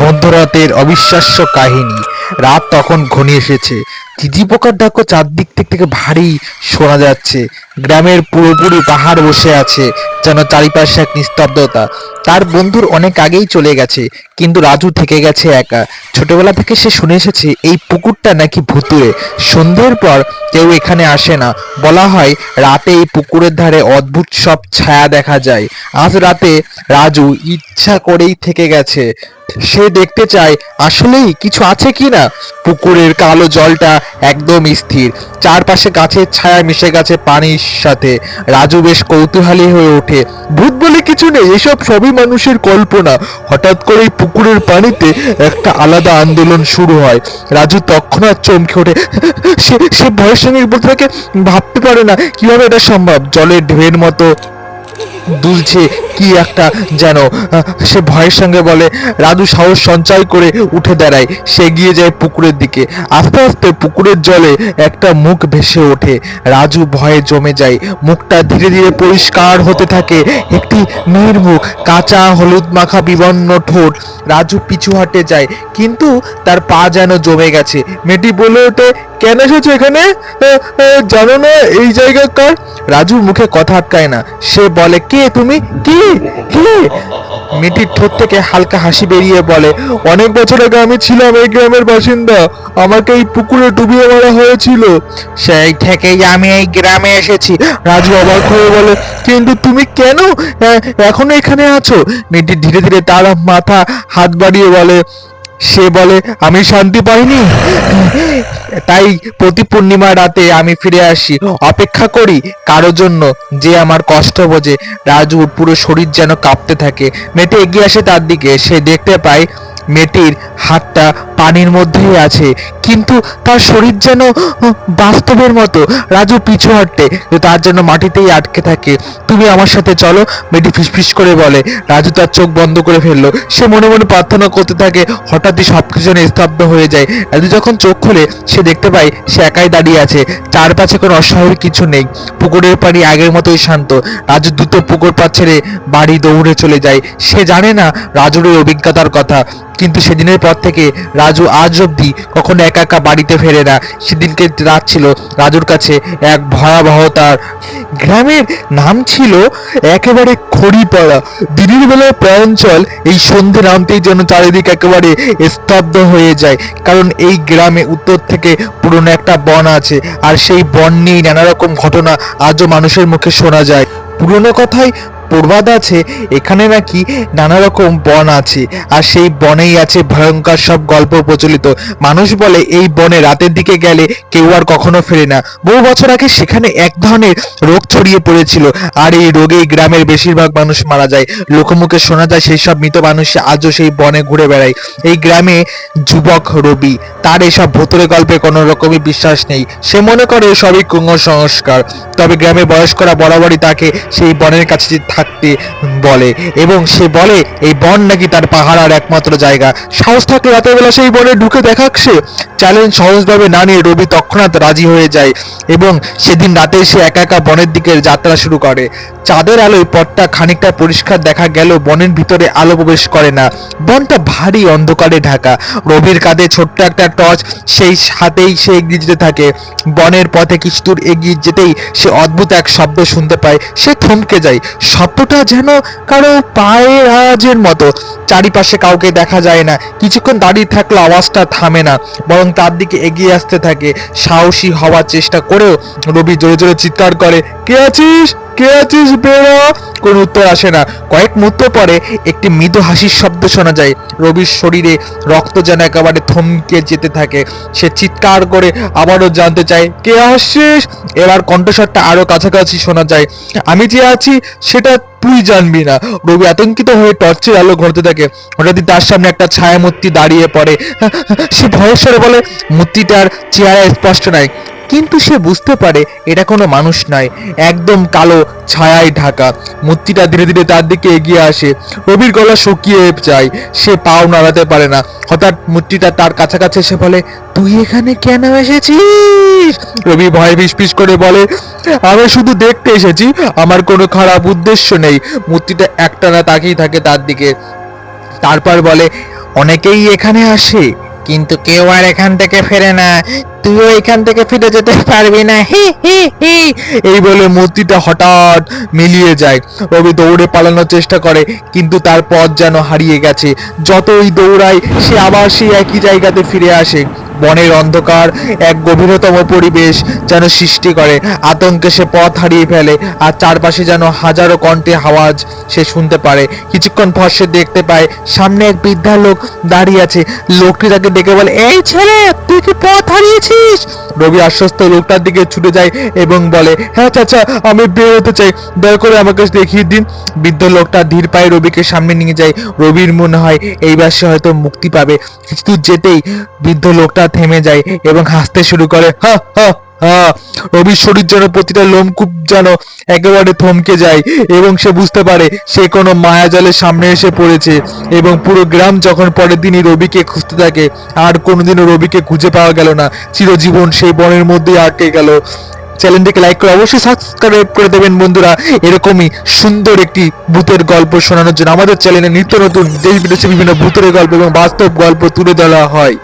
মধ্যরাতের অবিশ্বাস্য কাহিনী। রাত তখন ঘনিয়ে এসেছে। চিজি পোকার ডাকও চারদিক থেকে থেকে ভারী শোনা যাচ্ছে। গ্রামের পুরোপুরি পাহাড় বসে আছে। যেন চারিপাশে এক নিস্তব্ধতা। তার বন্ধুর অনেক আগেই চলে গেছে, কিন্তু রাজু থেকে গেছে একা। ছোটবেলা থেকে সে শুনে এসেছে, এই পুকুরটা নাকি ভুতুরে সন্ধ্যের পর কেউ এখানে আসে না। বলা হয়, রাতে এই পুকুরের ধারে অদ্ভুত সব ছায়া দেখা যায়। আজ রাতে রাজু ইচ্ছা করেই থেকে গেছে। সে দেখতে চায়, আসলেই কিছু আছে কি না? পুকুরের কালো জলটা একদম স্থির। চারপাশে গাছের ছায়া মিশে গেছে পানির সাথে। রাজু বেশ কৌতূহলী হয়ে ওঠে। ভূত বলে কিছু নেই, এসব সবই মানুষের কল্পনা। হঠাৎ করেই পুকুরের পানিতে একটা আলাদা আন্দোলন শুরু হয়। রাজু তৎক্ষণাৎ চমকে ওঠে। সে সে ভয়ের সঙ্গে বলতে থাকে, ভাবতে পারে না কীভাবে এটা সম্ভব। জলের ঢেউয়ের মতো দুলছে কি একটা যেন সে ভয়ের সঙ্গে বলে রাজু সাহস সঞ্চয় করে উঠে দাঁড়ায়। সে গিয়ে যায় পুকুরের দিকে। আস্তে আস্তে পুকুরের জলে একটা মুখ ভেসে ওঠে। রাজু ভয়ে জমে যায়। মুখটা ধীরে ধীরে পরিষ্কার হতে থাকে। একটি মেয়ের মুখ, কাঁচা, হলুদ মাখা, বিবর্ণ ঠোঁট। রাজু পিছু হাটে যায়, কিন্তু তার পা যেন জমে গেছে। মেয়েটি বলে ওঠে, কেন এসেছ এখানে? জানো না এই জায়গাকার? রাজুর মুখে কথা আটকায় না। সে বলে, কে তুমি? কে? কে? মেয়েটির ঠোঁট থেকে হালকা হাসি বেরিয়ে বলে অনেক বছর আগে আমি ছিলাম এই গ্রামের বাসিন্দা। আমাকে এই পুকুরে ডুবিয়ে মারা হয়েছিল। সেই থেকেই আমি এই গ্রামে এসেছি। রাজু অবাক হয়ে বলে কিন্তু তুমি কেন? এখনও এখানে আছো? মেয়েটি ধীরে ধীরে তার মাথা হাত বাড়িয়ে বলে সে বলে, আমি শান্তি পাইনি? তাই প্রতি পূর্ণিমা রাতে আমি ফিরে আসি। অপেক্ষা করি কারও জন্য যে আমার কষ্ট বোঝে। রাজুর পুরো শরীর যেন কাঁপতে থাকে। মেয়েটি এগিয়ে আসে তার দিকে। সে দেখতে পায় মেয়েটির হাতটা পানির মধ্যেই আছে। কিন্তু তার শরীর যেন বাস্তবের মতো। রাজু পিছু হটতে তার জন্য মাটিতেই আটকে থাকে। তুমি আমার সাথে চলো, মেয়েটি ফিসফিস করে বলে। রাজু তার চোখ বন্ধ করে ফেলল। সে মনে মনে প্রার্থনা করতে থাকে, হঠাৎই সবকিছু যেন স্তব্ধ হয়ে যায়। রাজু যখন চোখ খুলে, সে দেখতে পায় সে একাই দাঁড়িয়ে আছে। চারপাশে কোনো অস্বাভাবিক কিছু নেই। পুকুরের পানি আগের মতোই শান্ত। রাজু দ্রুত পুকুর পাড় ছেড়ে বাড়ি দৌড়ে চলে যায়। সে জানে না রাজুর অভিজ্ঞতার কথা। কিন্তু সেদিনের পর থেকে রাজু আজ অবধি কখনো একা একা বাড়িতে ফেরে না। সেদিনকে রাত ছিল। রাজুর কাছে এক ভয়াবহতার গ্রামের নাম ছিল একেবারে খড়িপাড়া। দিনের বেলায় প্রাঞ্চল এই সন্ধে নামতেই যেন চারিদিক একেবারে স্তব্ধ হয়ে যায়। কারণ এই গ্রামে উত্তর থেকে পুরনো একটা বন আছে আর সেই বন নিয়েই নানা রকম ঘটনা আজও মানুষের মুখে শোনা যায়। পুরনো কথায় প্রবাদ আছে, এখানে নাকি নানা রকম বন আছে। আর সেই বনেই আছে ভয়ঙ্কর সব গল্প প্রচলিত। মানুষ বলে, এই বনে রাতের দিকে গেলে কেউ আর কখনো ফেরে না। বহু বছর আগে সেখানে এক ধরনের রোগ ছড়িয়ে পড়েছিল। আর এই রোগেই গ্রামের বেশিরভাগ মানুষ মারা যায়। লোকমুখে শোনা যায়, সেই সব মৃত মানুষ আজও সেই বনে ঘুরে বেড়ায়। এই গ্রামে যুবক রবি, তার এসব ভূতরে গল্পে কোনো রকমই বিশ্বাস নেই। সে মনে করে, সবই কুসংস্কার তবে গ্রামে বয়স্করা বরাবরই তাকে সেই বনের কাছে থাকতে বলে। এবং সে বলে, এই বন নাকি তার পাহাড়ার একমাত্র জায়গা। সাহস থাকলে রাতের বেলা সেই বনে ঢুকে দেখাক সে। চ্যালেঞ্জ সহজভাবে না নিয়ে রবি তৎক্ষণাৎ রাজি হয়ে যায় এবং সেদিন রাতে সে একা একা বনের দিকে যাত্রা শুরু করে। চাঁদের আলোয় পথটা খানিকটা পরিষ্কার দেখা গেল বনের ভিতরে আলো প্রবেশ করে না। বনটা ভারী অন্ধকারে ঢাকা। রবির কাঁধে ছোট্ট একটা টর্চ, সেই হাতেই সে এগিয়ে যেতে থাকে। বনের পথে কিছু দূর এগিয়ে যেতেই সে অদ্ভুত এক শব্দ শুনতে পায়। সে থমকে যায়। শব্দটা যেন কারও পায়ের আওয়াজের মতো। চারিপাশে কাউকে দেখা যায় না। কিছুক্ষণ দাঁড়িয়ে থাকলে আওয়াজটা থামে না। বরং তার দিকে এগিয়ে আসতে থাকে। সাহসী হওয়ার চেষ্টা করেও রবি জোরে জোরে চিৎকার করে, কে আছিস? কে আছিস বেরো কোনো উত্তর আসে না। কয়েক মুহূর্ত পরে একটি মৃদু হাসির শব্দ শোনা যায়। রবির শরীরে রক্ত যেন একেবারে থমকে যেতে থাকে। সে চিৎকার করে আবারও জানতে চায়, কে আসছিস? এবার কণ্ঠস্বরটা আরও কাছাকাছি শোনা যায়, আমি যে আছি, সেটা তুই জানবি না। রবি আতঙ্কিত হয়ে টর্চের আলো ঘুরতে থাকে। হঠাৎই তার সামনে একটা ছায়া মূর্তি দাঁড়িয়ে পড়ে। সে ভয়ের বলে, মূর্তিটার চেহারা স্পষ্ট নয় কিন্তু সে বুঝতে পারে এটা কোনো মানুষ নয়, একদম কালো ছায়ায় ঢাকা। মূর্তিটা ধীরে ধীরে তার দিকে এগিয়ে আসে। রবির গলা শুকিয়ে যায়, সে পাও নাড়াতে পারে না। হঠাৎ মূর্তিটা তার কাছাকাছি এসে বলে, তুই এখানে কেন এসেছিস? রবি ভয়ে ফিসফিস করে বলে, আমি শুধু দেখতে এসেছি, আমার কোনো খারাপ উদ্দেশ্য নেই। মূর্তিটা একটানা তাকিয়ে থাকে তার দিকে। তারপর বলে, অনেকেই এখানে আসে। কিন্তু কেউ আর এখান থেকে ফেরে না। তুইও এখান থেকে ফিরে যেতে পারবি না। হি হি হি। এই বলে মূর্তিটা হঠাৎ মিলিয়ে যায়। রবি দৌড়ে পালানোর চেষ্টা করে, কিন্তু তার পথ যেন হারিয়ে গেছে। যতই দৌড়ায়, সে আবার সেই একই জায়গাতে ফিরে আসে। বনের অন্ধকার, এক গভীরতম পরিবেশ যেন সৃষ্টি করে। আতঙ্কে সে পথ হারিয়ে ফেলে আর চারপাশে যেন হাজারো কণ্ঠে আওয়াজ সে শুনতে পারে। কিছুক্ষণ পর সে দেখতে পায়, সামনে এক বৃদ্ধা লোক দাঁড়িয়ে আছে। লোকটি তাকে ডেকে বলে, এই ছেলে, তুই কি পথ হারিয়েছিস? রবি আশ্বস্ত লোকটার দিকে ছুটে যায় এবং বলে হ্যাঁ চাচা, আমি বের হতে চাই। দয়া করে আমাকে দেখিয়ে দিন। বৃদ্ধ লোকটা ধীর পায়ে রবিকে সামনে নিয়ে যায়। রবির মনে হয় এইবার সে হয়তো মুক্তি পাবে। কিছু যেতেই বৃদ্ধ লোকটা থেমে যায় এবং হাসতে শুরু করে হ হ হা রবির শরীর যেন প্রতিটা লোমকূপ যেন একেবারে থমকে যায় এবং সে বুঝতে পারে সে কোনো মায়াজালের সামনে এসে পড়েছে এবং পুরো গ্রাম যখন পরের দিনই রবিকে খুঁজতে থাকে, আর কোনোদিনও রবিকে খুঁজে পাওয়া গেল না। চিরজীবন সেই বনের মধ্যেই আটকে গেল। চ্যানেলটিকে লাইক করে অবশ্যই সাবস্ক্রাইব করে দেবেন বন্ধুরা। এরকমই সুন্দর একটি ভূতের গল্প শোনানোর জন্য আমাদের চ্যানেলে নিত্য নতুন দেশ বিদেশে বিভিন্ন ভূতের গল্প এবং বাস্তব গল্প তুলে ধরা হয়।